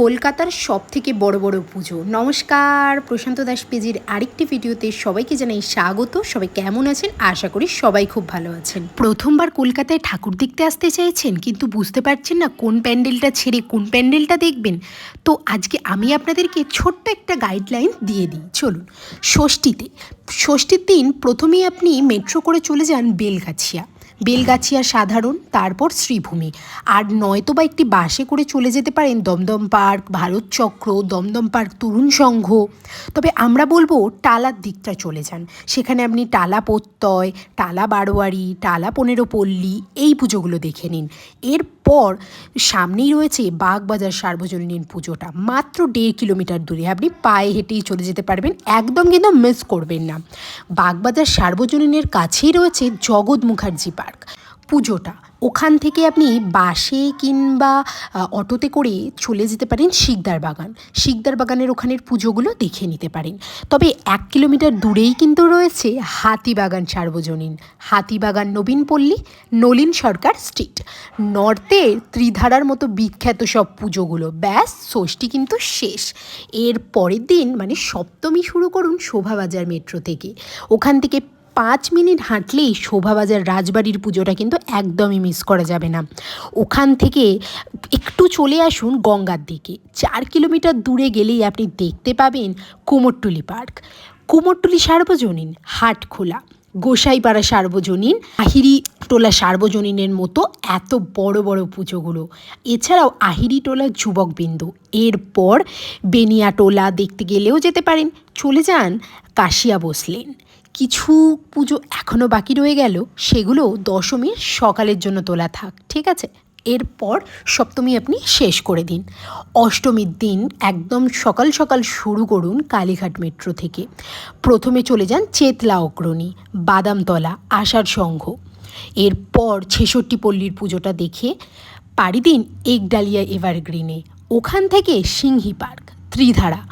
কলকাতার সব থেকে বড় বড় পুজো। নমস্কার, প্রশান্ত দাস পেজির আরেকটি ভিডিওতে সবাইকে জানাই স্বাগত। সবাই কেমন আছেন? আশা করি সবাই খুব ভালো আছেন। প্রথমবার কলকাতায় ঠাকুর দেখতে আসতে চাইছেন, কিন্তু বুঝতে পারছেন না কোন প্যান্ডেলটা ছেড়ে কোন প্যান্ডেলটা দেখবেন। তো আজকে আমি আপনাদেরকে ছোট্ট একটা গাইডলাইন দিয়ে দিই। চলুন, ষষ্ঠীতে। ষষ্ঠীর দিন প্রথমেই আপনি মেট্রো করে চলে যান বেলগাছিয়া। বেলগাছিয়া সাধারণ, তারপর শ্রীভূমি। আর নয়তো বা একটি বাসে করে চলে যেতে পারেন দমদম পার্ক, ভারত চক্র, দমদম পার্ক তরুণ সংঘ। তবে আমরা বলব টালার দিকটা চলে যান। সেখানে আপনি টালা প্রত্যয় টালা বারোয়ারি, টালা পনেরো পল্লী এই পুজোগুলো দেখে নিন। এরপর সামনেই রয়েছে বাগবাজার সার্বজনীন পুজোটা। মাত্র দেড় কিলোমিটার দূরে। আপনি পায়ে হেঁটেই চলে যেতে পারবেন। একদম কিন্তু মিস করবেন না। বাগবাজার সার্বজনীনের কাছেই রয়েছে জগৎ মুখার্জি পার্ক। পুজোটা, ওখান থেকে আপনি বাসে কিংবা অটোতে করে চলে যেতে পারেন শিকদার বাগান। শিকদার বাগানের ওখানের পুজোগুলো দেখে নিতে পারেন। তবে এক কিলোমিটার দূরেই কিন্তু রয়েছে হাতিবাগান সার্বজনীন। হাতিবাগান নবীনপল্লী নলিন সরকার স্ট্রিট। নর্থে ত্রিধারার মতো বিখ্যাত সব পুজোগুলো। ব্যাস, ষষ্ঠী কিন্তু শেষ। এর পরের দিন মানে সপ্তমী শুরু করুন শোভাবাজার মেট্রো থেকে। ওখান থেকে পাঁচ মিনিট হাঁটলেই শোভাবাজার রাজবাড়ির পুজোটা কিন্তু একদমই মিস করা যাবে না। ওখান থেকে একটু চলে আসুন গঙ্গার দিকে। চার কিলোমিটার দূরে গেলেই আপনি দেখতে পাবেন কুমোরটুলি পার্ক। কুমোরটুলি সার্বজনীন হাটখোলা গোসাইপাড়া সার্বজনীন, আহিরি টোলা সার্বজনীনের মতো এত বড় বড় পুজোগুলো। এছাড়াও আহিরি টোলা যুবকবিন্দু। এরপর বেনিয়াটোলা দেখতে গেলেও যেতে পারেন। চলে যান কাশিয়া বসলেন। কিছু পুজো এখনও বাকি রয়ে গেল, সেগুলো দশমীর সকালের জন্য তোলা থাক, ঠিক আছে? এরপর সপ্তমী আপনি শেষ করে দিন। অষ্টমীর দিন একদম সকাল সকাল শুরু করুন কালীঘাট মেট্রো থেকে। প্রথমে চলে যান চেতলা অগ্রণী, বাদামতলা, আষাঢ় সংঘ। এরপর ছেষট্টি পল্লীর পুজোটা দেখে পাড়ি দিন একডালিয়া এভারগ্রিনে, ওখান থেকে Singhi park. Tridhara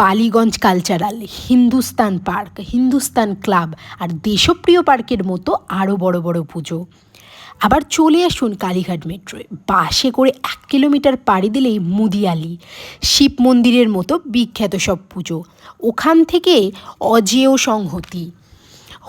Ballygunge cultural Hindustan park Hindustan club আর দেশপ্রিয় পার্কের মতো আরও বড় বড় পুজো। আবার চলে আসুন কালীঘাট মেট্রোয় বাসে করে এক কিলোমিটার পাড়ি দিলেই মুদিয়ালি, শিব মন্দিরের মতো বিখ্যাত সব পুজো। ওখান থেকে অজেয় সংহতি,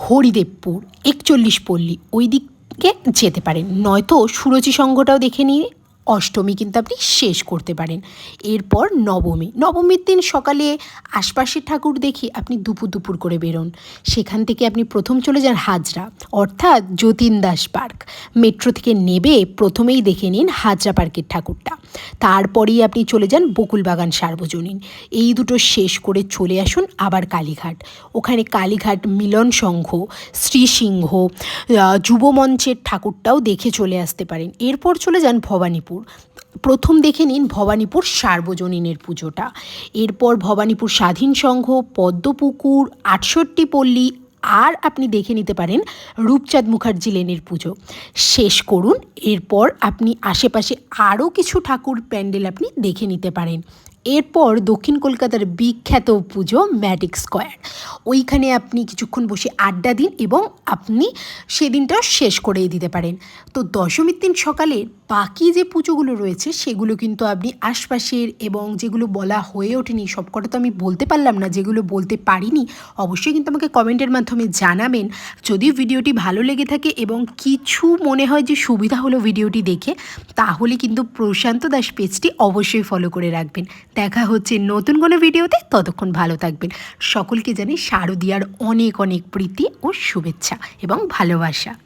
হরিদেবপুর, একচল্লিশ পল্লী ওই দিকে যেতে পারেন। নয়তো সুরচি সংঘটাও দেখে নিয়ে অষ্টমী কিন্তু আপনি শেষ করতে পারেন। এরপর নবমী। নবমীর দিন সকালে আশপাশের ঠাকুর দেখে আপনি দুপুর দুপুর করে বেরোন। সেখান থেকে আপনি প্রথম চলে যান হাজরা অর্থাৎ যতীন দাস পার্ক। মেট্রো থেকে নেবে প্রথমেই দেখে নিন হাজরা পার্কের ঠাকুরটা। তারপরেই আপনি চলে যান বকুলবাগান সার্বজনীন। এই দুটো শেষ করে চলে আসুন আবার কালীঘাট। ওখানে কালীঘাট মিলন সংঘ শ্রীসিংহ আহ, যুবমঞ্চের ঠাকুরটাও দেখে চলে আসতে পারেন। এরপর চলে যান ভবানীপুর। প্রথম দেখে নিন ভবানীপুর সার্বজনীনের পুজোটা। এরপর ভবানীপুর স্বাধীন সংঘ, পদ্মপুকুর, আটষট্টি পল্লী, আর আপনি দেখে নিতে পারেন রূপচাঁদ মুখার্জি লেনের পুজো। শেষ করুন, এরপর আপনি আশেপাশে আরও কিছু ঠাকুর প্যান্ডেল আপনি দেখে নিতে পারেন। এরপর দক্ষিণ কলকাতার বিখ্যাত পুজো ম্যাডিক স্কোয়ার। ওইখানে আপনি কিছুক্ষণ বসে আড্ডা দিন এবং আপনি সেদিনটা শেষ করেই দিতে পারেন। তো দশমীর দিন সকালে বাকি যে পুজোগুলো রয়েছে, সেগুলো কিন্তু আপনি আশপাশের এবং যেগুলো বলা হয়ে ওঠেনি, সবকটা তো আমি বলতে পারলাম না, যেগুলো বলতে পারিনি, অবশ্যই কিন্তু আমাকে কমেন্টের মাধ্যমে জানাবেন। যদি ভিডিওটি ভালো লেগে থাকে এবং কিছু মনে হয় যে সুবিধা হলো ভিডিওটি দেখে, তাহলে কিন্তু প্রশান্ত দাস পেজটি অবশ্যই ফলো করে রাখবেন। দেখা হচ্ছে নতুন কোনো ভিডিওতে, ততক্ষণ ভালো থাকবেন। সকলকে জানি শারদিয়ার অনেক অনেক প্রীতি ও শুভেচ্ছা এবং ভালোবাসা।